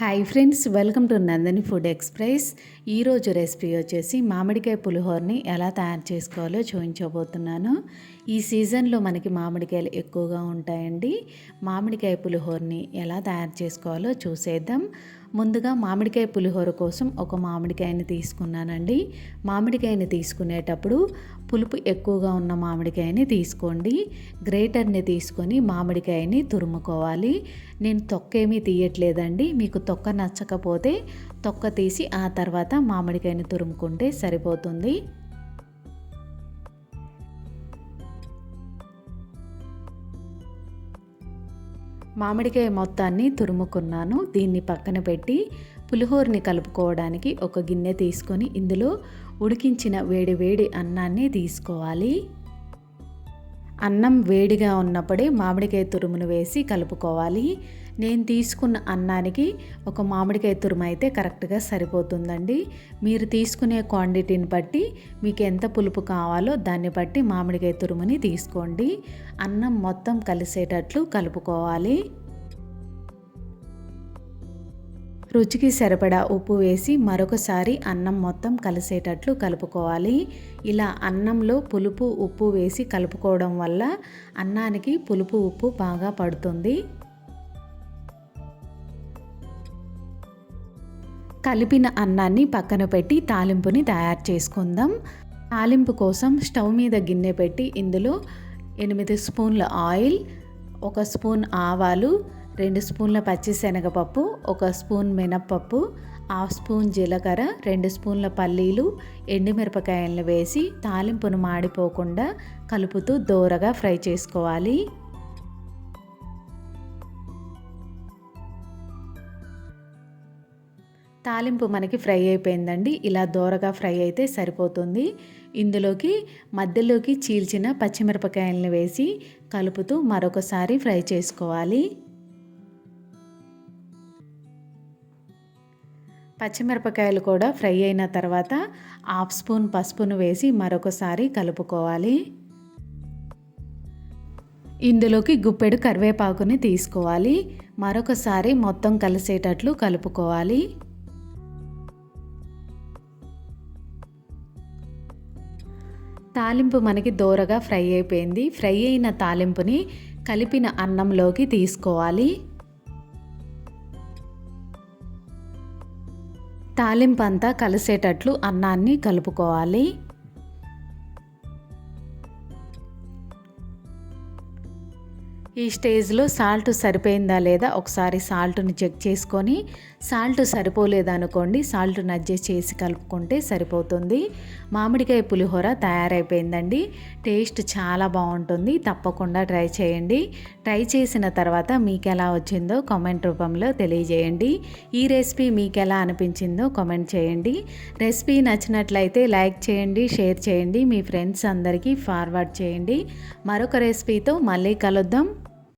Hi friends welcome to Nandini food express. ఈరోజు recipe వచ్చేసి మామిడికాయ పులిహోరని ఎలా తయారు చేసుకోవాలో చూపించబోతున్నాను. ఈ సీజన్లో మనకి మామిడికాయలు ఎక్కువగా ఉంటాయండి. మామిడికాయ పులిహోరని ఎలా తయారు చేసుకోవాలో చూసేద్దాం. ముందుగా మామిడికాయ పులిహోర కోసం ఒక మామిడికాయని తీసుకున్నానండి. మామిడికాయని తీసుకునేటప్పుడు పులుపు ఎక్కువగా ఉన్న మామిడికాయని తీసుకోండి. గ్రేటర్ని తీసుకొని మామిడికాయని తురుముకోవాలి. నేను తొక్క ఏమీ తీయట్లేదండి. మీకు తొక్క నచ్చకపోతే తొక్క తీసి ఆ తర్వాత మామిడికాయని తురుముకుంటే సరిపోతుంది. మామిడికాయ మొత్తాన్ని తురుముకున్నాను. దీన్ని పక్కన పెట్టి పులిహోరని కలుపుకోవడానికి ఒక గిన్నె తీసుకొని ఇందులో ఉడికించిన వేడి వేడి అన్నాన్ని తీసుకోవాలి. అన్నం వేడిగా ఉన్నప్పుడే మామిడికాయ తురుమును వేసి కలుపుకోవాలి. నేను తీసుకున్న అన్నానికి ఒక మామిడికాయ తురుము అయితే కరెక్ట్గా సరిపోతుందండి. మీరు తీసుకునే క్వాంటిటీని బట్టి మీకు ఎంత పులుపు కావాలో దాన్ని బట్టి మామిడికాయ తురుముని తీసుకోండి. అన్నం మొత్తం కలిసేటట్లు కలుపుకోవాలి. రుచికి సరిపడా ఉప్పు వేసి మరొకసారి అన్నం మొత్తం కలిసేటట్లు కలుపుకోవాలి. ఇలా అన్నంలో పులుపు ఉప్పు వేసి కలుపుకోవడం వల్ల అన్నానికి పులుపు ఉప్పు బాగా పడుతుంది. కలిపిన అన్నాన్ని పక్కన పెట్టి తాలింపుని తయారు చేసుకుందాం. తాలింపు కోసం స్టవ్ మీద గిన్నె పెట్టి ఇందులో ఎనిమిది స్పూన్ల ఆయిల్ ఒక స్పూన్ ఆవాలు రెండు స్పూన్ల పచ్చిశనగపప్పు ఒక స్పూన్ మినప్పప్పు హాఫ్ స్పూన్ జీలకర్ర రెండు స్పూన్ల పల్లీలు ఎండుమిరపకాయలను వేసి తాలింపును మాడిపోకుండా కలుపుతూ దోరగా ఫ్రై చేసుకోవాలి. తాలింపు మనకి ఫ్రై అయిపోయిందండి. ఇలా దోరగా ఫ్రై అయితే సరిపోతుంది. ఇందులోకి మధ్యలోకి చీల్చిన పచ్చిమిరపకాయలను వేసి కలుపుతూ మరొకసారి ఫ్రై చేసుకోవాలి. పచ్చిమిరపకాయలు కూడా ఫ్రై అయిన తర్వాత హాఫ్ స్పూన్ పసుపును వేసి మరొకసారి కలుపుకోవాలి. ఇందులోకి గుప్పెడు కరివేపాకుని తీసుకోవాలి. మరొకసారి మొత్తం కలిసేటట్లు కలుపుకోవాలి. తాలింపు మనకి దోరగా ఫ్రై అయిపోయింది. ఫ్రై అయిన తాలింపుని కలిపిన అన్నంలోకి తీసుకోవాలి. తాలింపు అంతా కలిసేటట్లు అన్నాన్ని కలుపుకోవాలి. ఈ స్టేజ్లో సాల్ట్ సరిపోయిందా లేదా ఒకసారి సాల్ట్ని చెక్ చేసుకొని సాల్ట్ సరిపోలేదనుకోండి సాల్ట్ అడ్జస్ట్ చేసి కలుపుకుంటే సరిపోతుంది. మామిడికాయ పులిహోర తయారైపోయిందండి. టేస్ట్ చాలా బాగుంటుంది. తప్పకుండా ట్రై చేయండి. ట్రై చేసిన తర్వాత మీకు ఎలా వచ్చిందో కామెంట్ రూపంలో తెలియజేయండి. ఈ రెసిపీ మీకు ఎలా అనిపించిందో కామెంట్ చేయండి. రెసిపీ నచ్చినట్లయితే లైక్ చేయండి షేర్ చేయండి. మీ ఫ్రెండ్స్ అందరికీ ఫార్వర్డ్ చేయండి. మరొక రెసిపీతో మళ్ళీ కలుద్దాం.